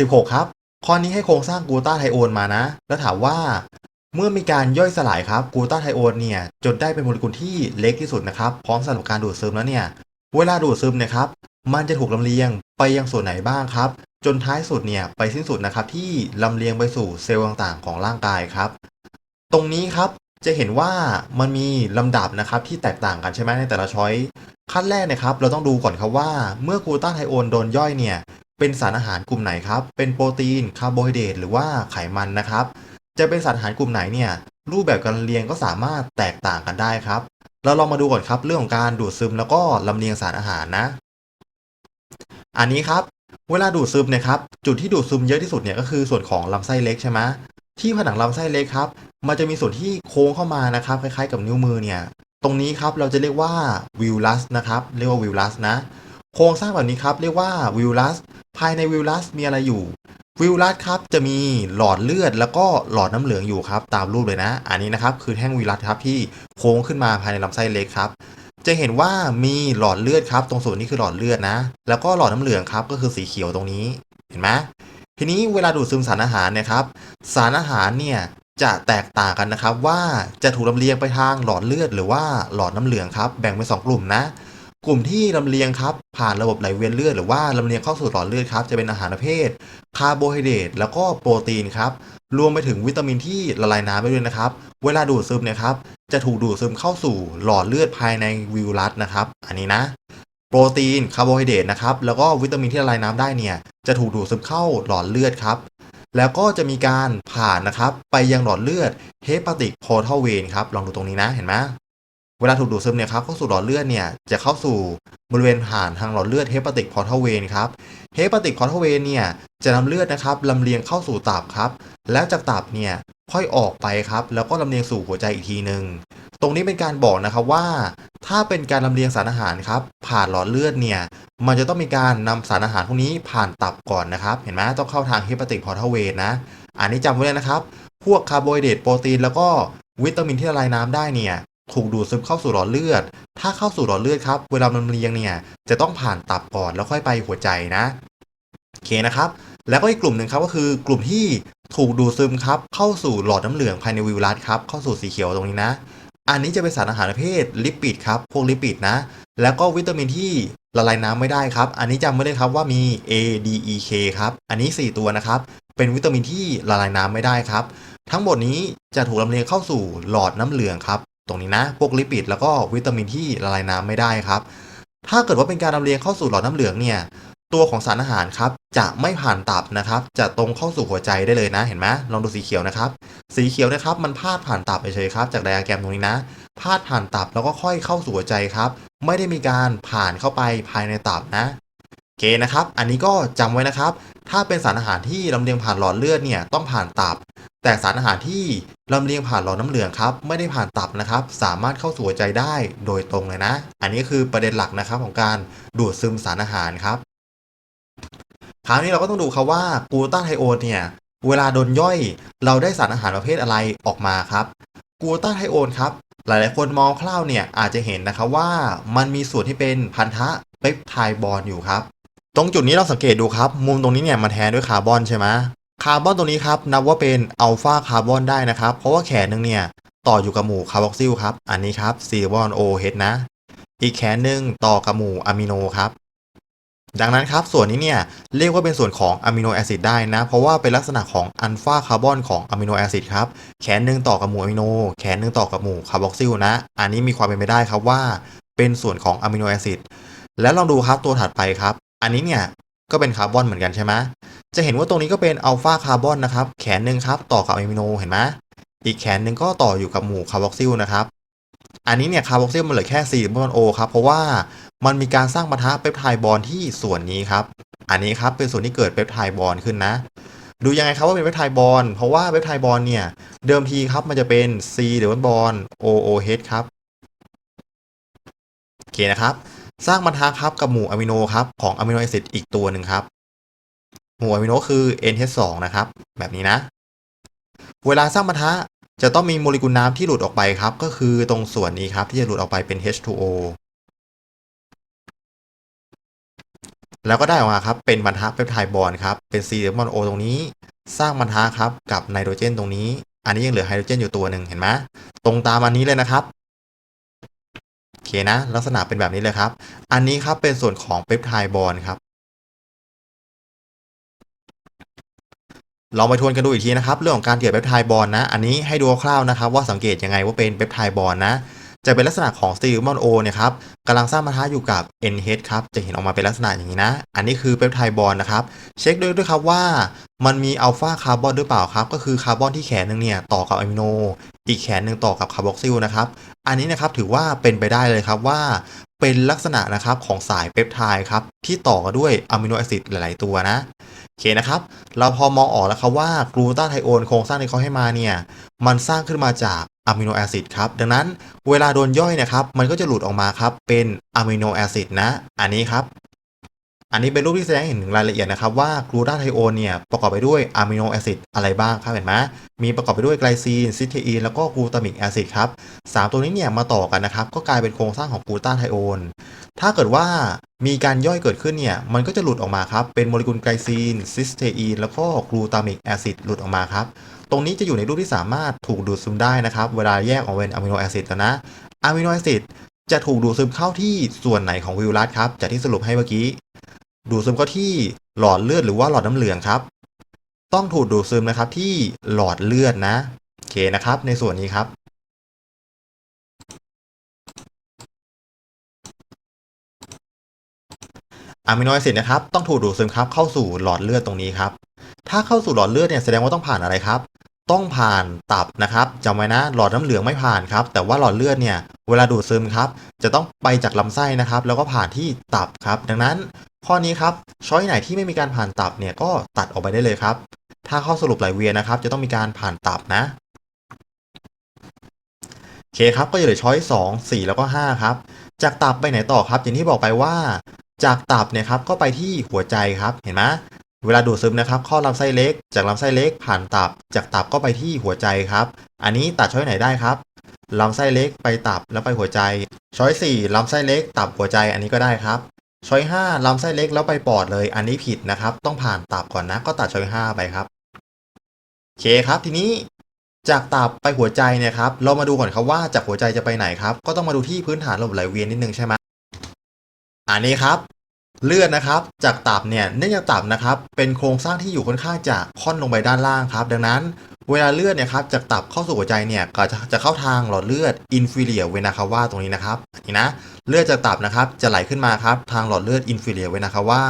16 ครับ ข้อนี้ให้โครงสร้างกูตาไทโอนมานะ แล้วถามว่า เมื่อมีการย่อยสลายครับกูตาไทโอนเนี่ยจนได้เป็นโมเลกุลที่เล็กที่สุดนะครับพร้อมสำหรับการดูดซึมแล้วเนี่ยเวลาดูดซึมเนี่ยครับมันจะถูกลำเลียงไปยังส่วนไหนบ้างครับ จนท้ายสุดเนี่ยไปสิ้นสุดนะครับที่ลำเลียงไปสู่เซลล์ต่างๆ ของร่างกายครับ ตรงนี้ครับจะเห็นว่ามันมีลำดับนะครับที่แตกต่างกันใช่ไหมในแต่ละช้อยขั้นแรกนะครับ เราต้องดูก่อนครับว่าเมื่อกูตาไทโอนโดนย่อยเนี่ย เป็นสารอาหารกลุ่มไหนครับ เป็นโปรตีนคาร์โบไฮเดรตหรือว่าไขมันนะครับ จะเป็นสารอาหารกลุ่มไหนเนี่ยรูปแบบการเรียงก็สามารถแตกต่างกันได้ครับ เราลองมาดูก่อนครับเรื่องของการดูดซึมแล้วก็ลำเลียงสารอาหารนะ อันนี้ครับเวลาดูดซึมเนี่ยครับจุดที่ดูดซึมเยอะที่สุดเนี่ยก็คือส่วนของลำไส้เล็กใช่ไหมที่ผนังลำไส้เล็กครับ มันจะมีส่วนที่โค้งเข้ามานะครับคล้ายๆ กับนิ้วมือเนี่ยตรงนี้ครับเราจะเรียกว่าวิลลัสนะครับเรียกว่าวิลลัสนะโครงสร้างแบบนี้ครับเรียกว่าวิลลัส ภายในวิลลัสมีอะไรอยู่วิลลัสครับจะมีหลอดเลือดแล้วก็หลอดน้ำเหลืองอยู่ครับตามรูปเลยนะ อันนี้นะครับคือแท่งวิลลัสครับที่โค้งขึ้นมาภายในลำไส้เล็กครับจะเห็นว่ามีหลอดเลือดครับ ตรงส่วนนี้คือหลอดเลือดนะ แล้วก็หลอดน้ำเหลืองครับก็คือสีเขียวตรงนี้เห็นไหมทีนี้เวลาดูดซึมสารอาหารนี่ยครับ สารอาหารเนี่ยจะแตกต่างกันนะครับว่าจะถูกลำเลียงไปทางหลอดเลือด หรือว่าหลอดน้ำเหลืองครับแบ่งเป็นสองกลุ่มนะ กลุ่มที่ลำเลียงครับ ผ่านระบบไหลเวียนเลือดหรือว่าลำเลียงเข้าสู่หลอดเลือดครับ จะเป็นอาหารประเภทคาร์โบไฮเดรตแล้วก็โปรตีนครับ รวมไปถึงวิตามินที่ละลายน้ำไปด้วยนะครับ เวลาดูดซึมเนี่ยครับ จะถูกดูดซึมเข้าสู่หลอดเลือดภายในวิวลัสนะครับ อันนี้นะ โปรตีนคาร์โบไฮเดรตนะครับ แล้วก็วิตามินที่ละลายน้ำได้เนี่ย จะถูกดูดซึมเข้าหลอดเลือดครับ แล้วก็จะมีการผ่านนะครับ ไปยังหลอดเลือดเฮปาติกโพเทลเวนครับ ลองดูตรงนี้นะ เห็นไหม เวลาถูกดูดซึมเนี่ยครับเข้าสู่หลอดเลือดเนี่ยจะเข้าสู่บริเวณผ่านทางหลอดเลือดเฮปาติกโพเทเวนครับเฮปาติกโพเทเวนเนี่ยจะนำเลือดนะครับลำเลียงเข้าสู่ตับครับ แล้วจากตับเนี่ยค่อยออกไปครับ แล้วก็ลำเลียงสู่หัวใจอีกทีหนึ่งตรงนี้เป็นการบอกนะครับว่า ถ้าเป็นการลำเลียงสารอาหารครับ ผ่านหลอดเลือดเนี่ยมันจะต้องมีการนำสารอาหารพวกนี้ผ่านตับก่อนนะครับ เห็นไหมต้องเข้าทางเฮปาติกพอร์ทเวย์นะ อันนี้จำไว้เลยนะครับ พวกคาร์โบไฮเดรตโปรตีนแล้วก็วิตามินที่ละลายน้ำได้เนี่ย ถูกดูดซึมเข้าสู่หลอดเลือด ถ้าเข้าสู่หลอดเลือดครับ เวลาลำเลียงเนี่ยจะต้องผ่านตับก่อนแล้วค่อยไปหัวใจนะโอเคนะครับ แล้วก็อีกกลุ่มหนึ่งครับก็คือกลุ่มที่ถูกดูดซึมครับเข้าสู่หลอดน้ำเหลืองภายในวิวลัสครับเข้าสู่สีเขียวตรงนี้นะ อันนี้จะเป็นสารอาหารประเภทลิปิดครับพวกลิปิดนะ แล้วก็วิตามินที่ละลายน้ำไม่ได้ครับ อันนี้จำไม่ได้ครับว่ามี A D E K ครับ อันนี้ 4 ตัวนะครับ เป็นวิตามินที่ละลายน้ำไม่ได้ครับ ทั้งหมดนี้จะถูกลำเลียงเข้าสู่หลอดน้ำเหลืองครับ ตรงนี้นะ พวกลิปิดแล้วก็วิตามินที่ละลายน้ำไม่ได้ครับ ถ้าเกิดว่าเป็นการลำเลียงเข้าสู่หลอดน้ำเหลืองเนี่ย ตัวของสารอาหารครับจะไม่ผ่านตับนะครับ จะตรงเข้าสู่หัวใจได้เลยนะ เห็นไหมลองดูสีเขียวนะครับ สีเขียวนะครับมันพาดผ่านตับไปเฉยครับ จากไดอะแกรมตรงนี้นะ พาดผ่านตับแล้วก็ค่อยเข้าสู่หัวใจครับ ไม่ได้มีการผ่านเข้าไปภายในตับนะโอเคนะครับ อันนี้ก็จำไว้นะครับ ถ้าเป็นสารอาหารที่ลำเลียงผ่านหลอดเลือดเนี่ยต้องผ่านตับ แต่สารอาหารที่ลำเลียงผ่านหลอดน้ำเหลืองครับไม่ได้ผ่านตับนะครับ สามารถเข้าสู่หัวใจได้โดยตรงเลยนะ อันนี้คือประเด็นหลักนะครับของการดูดซึมสารอาหารครับ คราวนี้เราก็ต้องดูครับว่ากลูตาไทโอนเนี่ยเวลาโดนย่อยเราได้สารอาหารประเภทอะไรออกมาครับกลูตาไทโอนครับหลายๆ คนมองคร่าวเนี่ยอาจจะเห็นนะครับว่ามันมีส่วนที่เป็นพันธะเปปไทด์บอนด์อยู่ครับ ตรงจุดนี้เราสังเกตดูครับ มุมตรงนี้เนี่ยมันแทนด้วยคาร์บอนใช่ไหมคาร์บอนตรงนี้ครับนับว่าเป็นอัลฟาคาร์บอนได้นะครับ เพราะว่าแขนหนึ่งเนี่ยต่ออยู่กับหมู่คาร์บอกซิลครับ อันนี้ครับซีบอนโอเฮดนะ อีกแขนหนึ่งต่อกับหมู่อะมิโนครับ ดังนั้นครับส่วนนี้เนี่ยเรียกว่าเป็นส่วนของอะมิโนแอซิดได้นะ เพราะว่าเป็นลักษณะของอัลฟาคาร์บอนของอะมิโนแอซิดครับ แขนหนึ่งต่อกับหมู่อะมิโน แขนหนึ่งต่อกับหมู่คาร์บอกซิลนะ อันนี้มีความเป็นไปได้ครับว่า เป็นส่วนของอะมิโนแอซิด แล้วลองดูครับตัวถัดไปครับ อันนี้เนี่ยก็เป็นคาร์บอนเหมือนกันใช่ไหมจะเห็นว่าตรงนี้ก็เป็นอัลฟาคาร์บอนนะครับ แขนหนึ่งครับต่อกับอะมิโนเห็นไหมอีกแขนหนึ่งก็ต่ออยู่กับหมู่คาร์บอกซิลนะครับ อันนี้เนี่ยคาร์บอกซิลมันเหลือแค่4บอนโอครับ เพราะว่ามันมีการสร้างปะทะเปปไทด์บอลที่ส่วนนี้ครับ อันนี้ครับเป็นส่วนที่เกิดเปปไทด์บอลขึ้นนะ ดูยังไงครับว่าเป็นเปปไทด์บอลเพราะว่าเปปไทด์บอลเนี่ยเดิมทีครับมันจะเป็น C หรือว่าบอล OOH ครับโอเคนะครับ สร้างปะทะครับกับหมู่อะมิโนครับของอะมิโนแอซิดอีกตัวหนึ่งครับ หมู่อะมิโนคือ NH2 นะครับ แบบนี้นะ เวลาสร้างปะทะจะต้องมีโมเลกุลน้ำที่หลุดออกไปครับ ก็คือตรงส่วนนี้ครับที่จะหลุดออกไปเป็น H2O แล้วก็ได้ออกมาครับเป็นบรรทัดเปปไทด์บอนครับเป็นซีมอนโอตรงนี้ สร้างบรรทัดครับกับไนโตรเจนตรงนี้ อันนี้ยังเหลือไฮโดรเจนอยู่ตัวหนึ่งเห็นไหมตรงตามอันนี้เลยนะครับ เคนะ ลักษณะเป็นแบบนี้เลยครับ อันนี้ครับเป็นส่วนของเปปไทด์บอนครับลองไปทวนกันดูอีกทีนะครับ เรื่องของการเกิดเปปไทด์บอนนะ อันนี้ให้ดูคร่าวๆนะครับ ว่าสังเกตยังไงว่าเป็นเปปไทด์บอนนะ จะเป็นลักษณะของสตีลมอนโอเนี่ยครับกำลังสร้างบรรทัดอยู่กับ NH ครับจะเห็นออกมาเป็นลักษณะอย่างนี้นะ อันนี้คือเปปไทด์บอนด์นะครับเช็คด้วยด้วยครับว่ามันมีอัลฟาคาร์บอนหรือเปล่าครับ ก็คือคาร์บอนที่แขนหนึ่งเนี่ยต่อกับอะมิโน อีกแขนหนึ่งต่อกับคาร์บอกซิลนะครับอันนี้นะครับถือว่าเป็นไปได้เลยครับว่าเป็นลักษณะนะครับของสายเปปไทด์ครับที่ต่อกันด้วยอะมิโนแอซิดหลาย ๆ ตัวนะโอเคนะครับ เราพอมองออกแล้วครับว่ากลูตาไทโอนโครงสร้างที่เขาให้มาเนี่ยมันสร้างขึ้นมาจาก อะมิโนแอซิดครับ ดังนั้นเวลาโดนย่อยนะครับ มันก็จะหลุดออกมาครับเป็นอะมิโนแอซิดนะ อันนี้ครับ อันนี้เป็นรูปที่แสดงเห็นถึงรายละเอียดนะครับ ว่ากลูตาไทโอนเนี่ยประกอบไปด้วยอะมิโนแอซิดอะไรบ้างครับเห็นไหมมีประกอบไปด้วยไกลซีนซิสเทอีนแล้วก็กลูตามิกแอซิดครับสามตัวนี้เนี่ยมาต่อกันนะครับ ก็กลายเป็นโครงสร้างของกลูตาไทโอนถ้าเกิดว่ามีการย่อยเกิดขึ้นเนี่ย มันก็จะหลุดออกมาครับ เป็นโมเลกุลไกลซีนซิสเทอีนแล้วก็กลูตามิกแอซิดหลุดออกมาครับ ตรงนี้จะอยู่ในรูปที่สามารถถูกดูดซึมได้นะครับ เวลาแยกออกเป็นอะมิโนแอซิดแล้วนะอะมิโนแอซิดจะถูกดูดซึมเข้าที่ส่วนไหนของไวรัสครับ จากที่สรุปให้เมื่อกี้ ดูดซึมเข้าที่หลอดเลือดหรือว่าหลอดน้ำเหลืองครับ ต้องถูกดูดซึมนะครับที่หลอดเลือดนะโอเคนะครับ ในส่วนนี้ครับอะมิโนแอซิดนะครับต้องถูกดูดซึมครับเข้าสู่หลอดเลือดตรงนี้ครับ ถ้าเข้าสู่หลอดเลือดเนี่ยแสดงว่าต้องผ่านอะไรครับ ต้องผ่านตับนะครับจำไว้นะ หลอดน้ำเหลืองไม่ผ่านครับ แต่ว่าหลอดเลือดเนี่ยเวลาดูดซึมครับ จะต้องไปจากลำไส้นะครับ แล้วก็ผ่านที่ตับครับ ดังนั้นข้อนี้ครับช้อยไหนที่ไม่มีการผ่านตับเนี่ยก็ตัดออกไปได้เลยครับ ถ้าข้อสรุปไหลเวียนนะครับ จะต้องมีการผ่านตับนะโอเคครับก็จะเหลือช้อยสองสี่แล้วก็ห้าครับ จากตับไปไหนต่อครับ อย่างที่บอกไปว่า จากตับเนี่ยครับก็ไปที่หัวใจครับเห็นไหม เวลาดูดซึมนะครับข้อลำไส้เล็ก จากลำไส้เล็กผ่านตับ จากตับก็ไปที่หัวใจครับ อันนี้ตัดช้อยไหนได้ครับลำไส้เล็กไปตับแล้วไปหัวใจ ช้อยสี่ลำไส้เล็กตับหัวใจอันนี้ก็ได้ครับ ช้อยห้าลำไส้เล็กแล้วไปปอดเลย อันนี้ผิดนะครับ ต้องผ่านตับก่อนนะ ก็ตัดช้อยห้าไปครับโอเคครับ ทีนี้จากตับไปหัวใจเนี่ยครับ เรามาดูก่อนครับว่าจากหัวใจจะไปไหนครับ ก็ต้องมาดูที่พื้นฐานระบบไหลเวียนนิดนึงใช่ไหมอันนี้ครับ เลือดนะครับจากตับเนี่ยเนื่องจากตับนะครับเป็นโครงสร้างที่อยู่ค่อนข้างจะค่อนลงไปด้านล่างครับ ดังนั้นเวลาเลือดเนี่ยครับจากตับเข้าสู่หัวใจเนี่ยก็จะจะเข้าทางหลอดเลือดอินฟิเลียเวนาคาวาตรงนี้นะครับอันนี้นะเลือดจากตับนะครับจะไหลขึ้นมาครับทางหลอดเลือดอินฟิเลียเวนาคาวา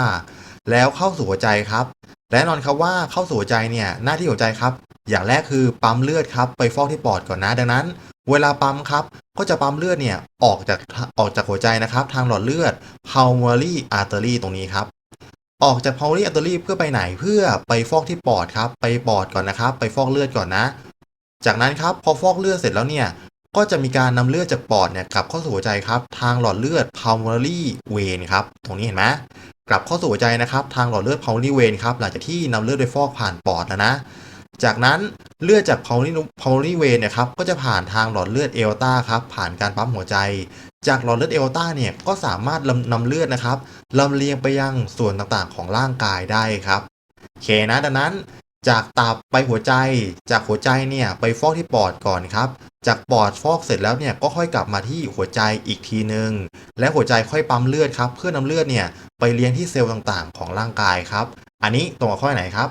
แล้วเข้าสู่หัวใจครับ และน่นอนครับว่าเข้าสู่หัวใจเนี่ยหน้าที่หัวใจครับ อย่างแรกคือปั๊มเลือดครับไปฟอกที่ปอดก่อนนะดังนั้น เวลาปั๊มครับก็จะปั๊มเลือดเนี่ยออกจากออกจากหัวใจนะครับ ทางหลอดเลือด pulmonary artery ตรงนี้ครับออกจาก pulmonary artery เพื่อไปไหนเพื่อไปฟอกที่ปอดครับ ไปปอดก่อนนะครับ ไปฟอกเลือดก่อนนะ จากนั้นครับพอฟอกเลือดเสร็จแล้วเนี่ยก็จะมีการนำเลือดจากปอดเนี่ยกลับเข้าสู่หัวใจครับ ทางหลอดเลือด pulmonary vein ครับ ตรงนี้เห็นไหม กลับเข้าสู่หัวใจนะครับ ทางหลอดเลือด pulmonary vein ครับหลังจากที่นำเลือดไปฟอกผ่านปอดแล้วนะ จากนั้นเลือดจาก pulmonary pulmonary vein เนี่ยครับก็จะผ่านทางหลอดเลือดเอลตาครับผ่านการปั๊มหัวใจ จากหลอดเลือดเอลตาเนี่ยก็สามารถนำเลือดนะครับลำเลียงไปยังส่วนต่างๆ ของร่างกายได้ครับโอเคนะดังนั้น จากตับไปหัวใจ จากหัวใจเนี่ยไปฟอกที่ปอดก่อนครับ จากปอดฟอกเสร็จแล้วเนี่ยก็ค่อยกลับมาที่หัวใจอีกทีหนึ่งและหัวใจค่อยปั๊มเลือดครับเพื่อนำเลือดเนี่ยไปเลี้ยงที่เซลล์ต่างๆ ของร่างกายครับ อันนี้ตรงกับข้อไหนครับ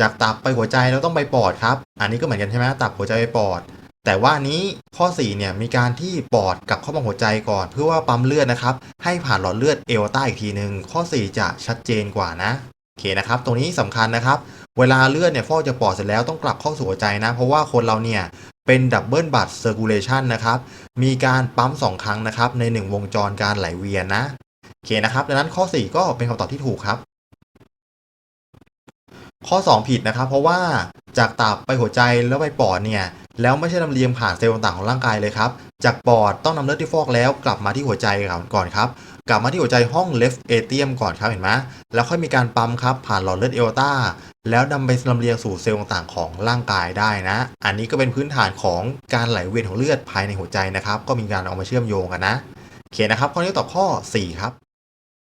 จากตับไปหัวใจเราต้องไปปอดครับ อันนี้ก็เหมือนกันใช่ไหมตับหัวใจไปปอด แต่ว่าอันนี้ข้อ4เนี่ยมีการที่ปอดกลับเข้ามาหัวใจก่อน เพื่อว่าปั๊มเลือดนะครับ ให้ผ่านหลอดเลือดเอวต้าอีกทีหนึ่งข้อ 4 จะชัดเจนกว่านะ เคนะครับ ตรงนี้สำคัญนะครับ เวลาเลือดเนี่ยฟอกจากปอดเสร็จแล้วต้องกลับเข้าสู่หัวใจนะ เพราะว่าคนเราเนี่ยเป็นดับเบิลบัตเซอร์คูลเลชันนะครับ มีการปั๊ม 2 ครั้งนะครับ ใน 1 วงจรการไหลเวียนนะ โอเคนะครับ ดังนั้นข้อ 4 ก็เป็นคำตอบที่ถูกครับ ข้อ 2 ผิดนะครับ เพราะว่าจากตับไปหัวใจแล้วไปปอดเนี่ยแล้วไม่ใช่ลำเลียงผ่านเซลล์ต่างๆของร่างกายเลยครับ จากปอดต้องนำเลือดที่ฟอกแล้วกลับมาที่หัวใจก่อนครับ กลับมาที่หัวใจห้อง left atrium ก่อนครับเห็นไหมแล้วค่อยมีการปั๊มครับผ่านหลอดเลือดเอลตาแล้วนำไปลำเลียงสู่เซลล์ต่างๆของร่างกายได้นะ อันนี้ก็เป็นพื้นฐานของการไหลเวียนของเลือดภายในหัวใจนะครับ ก็มีการเอามาเชื่อมโยงกันนะโอเคนะครับ ข้อนี้ตอบข้อ 4 ครับ